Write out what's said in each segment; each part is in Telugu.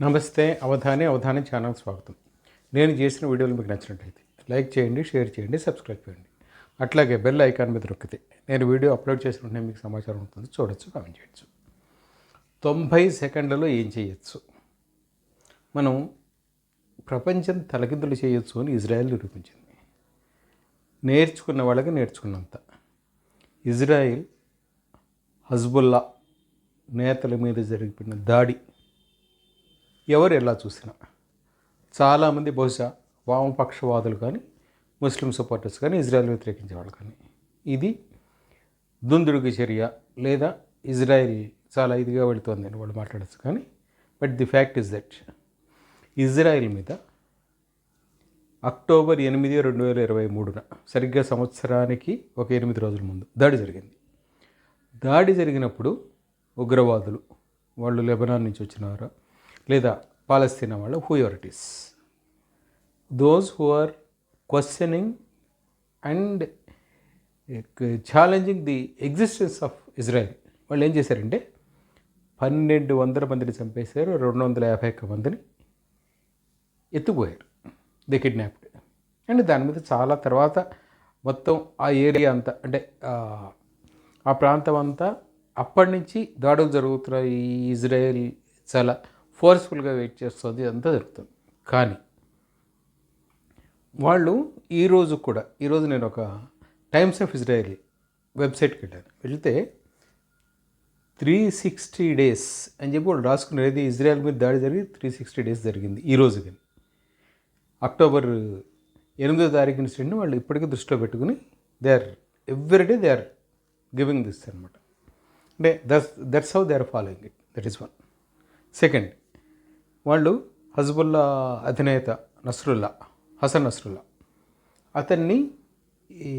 నమస్తే అవధాని అవధాని ఛానల్ స్వాగతం. నేను చేసిన వీడియోలు మీకు నచ్చినట్టయితే లైక్ చేయండి షేర్ చేయండి సబ్స్క్రైబ్ చేయండి. అట్లాగే బెల్ ఐకాన్ మీద నొక్కితే నేను వీడియో అప్లోడ్ చేసిన ఉంటే మీకు సమాచారం ఉంటుంది. చూడొచ్చు కామెంట్ చేయొచ్చు. తొంభై సెకండ్లలో ఏం చేయొచ్చు? మనం ప్రపంచం తలకిందులు చేయొచ్చు అని ఇజ్రాయెల్ నిరూపించింది. నేర్చుకున్న వాళ్ళకి నేర్చుకున్నంత. ఇజ్రాయిల్ హజ్బుల్లా నేతల మీద జరిగిన దాడి ఎవరు ఎలా చూసినా. చాలామంది బహుశా వామపక్షవాదులు కానీ ముస్లిం సపోర్టర్స్ కానీ ఇజ్రాయెల్ వ్యతిరేకించే వాళ్ళు కానీ. ఇది దుందుడికి చర్య లేదా ఇజ్రాయెల్ చాలా ఇదిగా వెళుతుంది అని వాళ్ళు మాట్లాడచ్చు కానీ but the fact is that Israel మీద అక్టోబర్ ఎనిమిది రెండు వేల ఇరవై మూడున సరిగ్గా సంవత్సరానికి ఒక ఎనిమిది రోజుల ముందు దాడి జరిగింది. దాడి జరిగినప్పుడు ఉగ్రవాదులు వాళ్ళు లెబనాన్ నుంచి వచ్చినారా? లేదా పాలస్తీనా వాళ్ళు whoever it is those who are questioning and challenging the existence of Israel వాళ్ళు ఏం చేశారంటే పన్నెండు వందల మందిని చంపేశారు రెండు వందల యాభై ఒక్క మందిని ఎత్తుపోయారు ది కిడ్నాప్డ్ అండ్ దాని మీద చాలా తర్వాత మొత్తం ఆ ఏరియా అంతా అంటే ఆ, ప్రాంతం అంతా అప్పటి నుంచి దాడులు జరుగుతున్నాయి. ఇజ్రాయెల్ చాలా ఫోర్స్ఫుల్గా వెయిట్ చేస్తుంది అంతా జరుగుతుంది. కానీ వాళ్ళు ఈరోజు కూడా ఈరోజు నేను ఒక టైమ్స్ ఆఫ్ ఇజ్రాయెల్ వెబ్సైట్కి వెళ్ళాను వెళ్తే త్రీ సిక్స్టీ డేస్ అని చెప్పి వాళ్ళు రాసుకునేది ఇజ్రాయెల్ మీద దాడి జరిగి త్రీ సిక్స్టీ డేస్ జరిగింది ఈరోజు కానీ. అక్టోబర్ ఎనిమిదో తారీఖు ఇన్సిడెంట్ని వాళ్ళు ఇప్పటికీ దృష్టిలో పెట్టుకుని they are everyday they are giving this అనమాట అంటే that's that's how they are following it that is one second వాళ్ళు హజ్బుల్లా అధినేత నస్రుల్లా హసన్ నస్రుల్లా. అతన్ని ఈ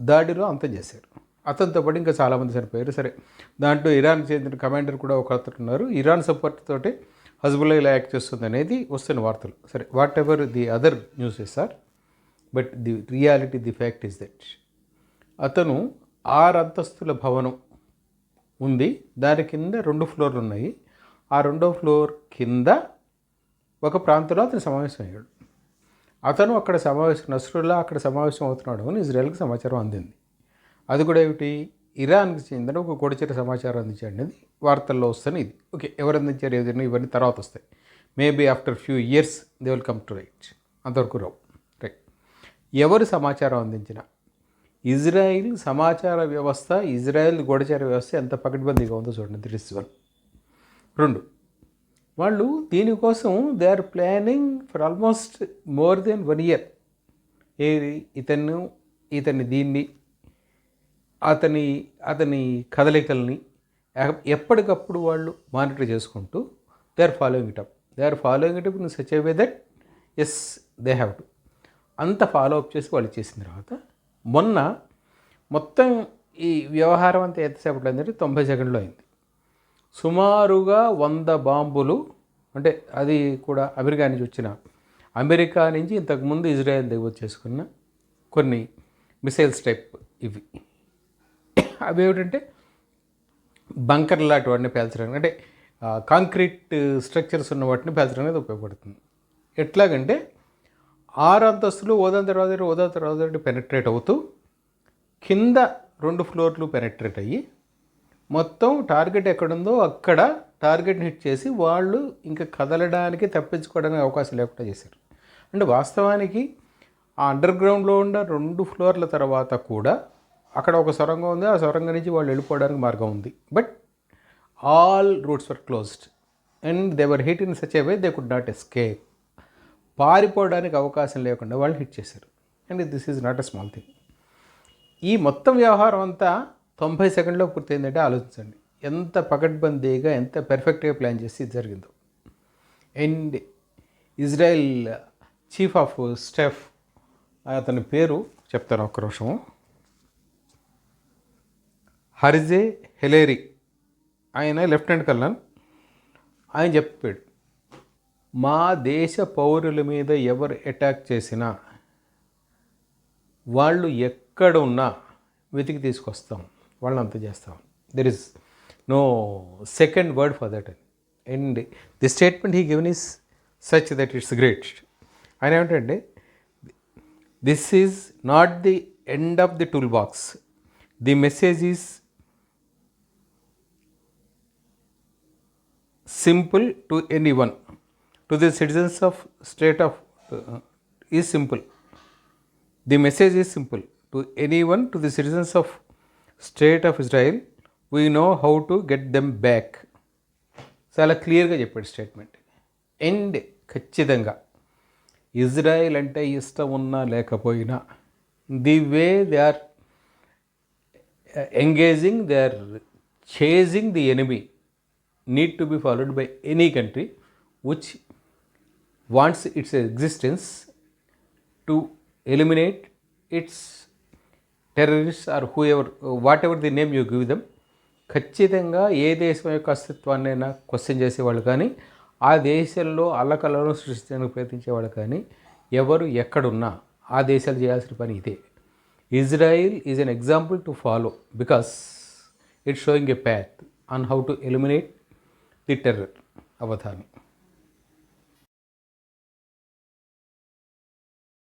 దాడిలో అంతం చేశారు. అతనితో పాటు ఇంకా చాలామంది చనిపోయారు. సరే దాంట్లో ఇరాన్ చెందిన కమాండర్ కూడా ఒక అతను ఉన్నారు. ఇరాన్ సపోర్ట్ తోటి హజ్బుల్లా ఇలా యాక్ట్ చేస్తుంది అనేది వస్తున్న వార్తలు. సరే whatever the other newses are but the reality the fact is that అతను ఆరు అంతస్తుల భవనం ఉంది. దాని కింద రెండు ఫ్లోర్లు ఉన్నాయి. ఆ రెండో ఫ్లోర్ కింద ఒక ప్రాంతంలో అతను సమావేశం అయ్యాడు. అతను అక్కడ సమావేశం నస్రుల్లా అక్కడ సమావేశం అవుతున్నాడు అని ఇజ్రాయెల్కి సమాచారం అందింది. అది కూడా ఏమిటి? ఇరాన్కి చెందిన ఒక కొడిచెర సమాచారం అందించాడు. అనేది వార్తల్లో వస్తాయి ఇది. ఓకే ఎవరు అందించారు? ఏదైనా ఇవన్నీ తర్వాత వస్తాయి. Maybe after few years they will come to right అంతవరకు రావు. రైట్ ఎవరు సమాచారం అందించిన? ఇజ్రాయిల్ సమాచార వ్యవస్థ ఇజ్రాయెల్ గూఢచార వ్యవస్థ ఎంత పకడ్బందీగా ఉందో చూడండి. దిట్ ఇస్ వన్ రెండు. వాళ్ళు దీనికోసం they are planning for almost more than one year ఏది? ఇతను ఇతన్ని దీన్ని అతని అతని కదలికల్ని ఎప్పటికప్పుడు వాళ్ళు మానిటర్ చేసుకుంటూ they are following it up they are following it up in such way that as they have to అంత ఫాలో అప్ చేసి వాళ్ళు చేసిన తర్వాత మొన్న మొత్తం ఈ వ్యవహారం అంతా ఎంతసేపట్లో అయిందంటే తొంభై సెకండ్లో అయింది. సుమారుగా వంద బాంబులు అంటే అది కూడా అమెరికా నుంచి వచ్చిన అమెరికా నుంచి ఇంతకుముందు ఇజ్రాయెల్ దిగువ చేసుకున్న కొన్ని మిసైల్స్ టైప్ ఇవి అవి ఏమిటంటే బంకర్ లాంటి వాటిని పేల్చడానికి అంటే కాంక్రీట్ స్ట్రక్చర్స్ ఉన్న వాటిని పేల్చడానికి ఉపయోగపడుతుంది ఎట్లాగంటే ఆరు అంతస్తులు ఓదాన్ తర్వాత ఓదాన్ తర్వాత పెనట్రేట్ అవుతూ కింద రెండు ఫ్లోర్లు పెనట్రేట్ అయ్యి మొత్తం టార్గెట్ ఎక్కడుందో అక్కడ టార్గెట్ని హిట్ చేసి వాళ్ళు ఇంకా కదలడానికి తప్పించుకోవడానికి అవకాశం లేకుండా చేశారు. అంటే వాస్తవానికి ఆ అండర్ గ్రౌండ్లో ఉన్న రెండు ఫ్లోర్ల తర్వాత కూడా అక్కడ ఒక సొరంగం ఉంది. ఆ సొరంగం నుంచి వాళ్ళు వెళ్ళిపోవడానికి మార్గం ఉంది. But all routes were closed and they were hit in such a way they could not escape పారిపోవడానికి అవకాశం లేకుండా వాళ్ళు హిట్ చేశారు. And this is not a small thing ఈ మొత్తం వ్యవహారం అంతా తొంభై సెకండ్లో పూర్తయిందంటే ఆలోచించండి. ఎంత పకడ్బందీగా ఎంత పెర్ఫెక్ట్గా ప్లాన్ చేసి ఇది జరిగిందో. And Israel chief of staff అతని పేరు చెప్తాను ఒక నిమిషము. హరిజే హెలేరి. ఆయన లెఫ్టినెంట్ కర్నల్ ఆయన చెప్పాడు మా దేశ పౌరుల మీద ఎవరు అటాక్ చేసినా వాళ్ళు ఎక్కడ ఉన్నా వెతికి తీసుకొస్తాం. వాళ్ళని అంత చేస్తాం there is no second word for that అని and the statement he given is such that it's great ఆయన ఏమిటంటే this is not the end of the toolbox the message is simple to anyone to the citizens of state of uh, is simple the message is simple to anyone to the citizens of state of Israel we know how to get them back చాలా క్లియర్గా చెప్పాడు స్టేట్మెంట్. ఎండ్ ఖచ్చితంగా. ఇజ్రాయిల్ అంటే ఇష్టం ఉన్నా లేకపోయినా the way they are engaging they are chasing the enemy need to be followed by any country which wants its existence to eliminate its terrorist or whoever whatever the name you give them, ఖచ్చితంగా ఏ దేశం యొక్క అస్తిత్వాన్నైనా క్వశ్చన్ చేసేవాళ్ళు కానీ ఆ దేశంలో అల్లకలను సృష్టించడానికి ప్రయత్నించేవాళ్ళు కానీ ఎవరు ఎక్కడున్నా ఆ దేశాలు చేయాల్సిన పని ఇదే. Israel is an example to follow because it's showing a path on how to eliminate the terror Avadhani.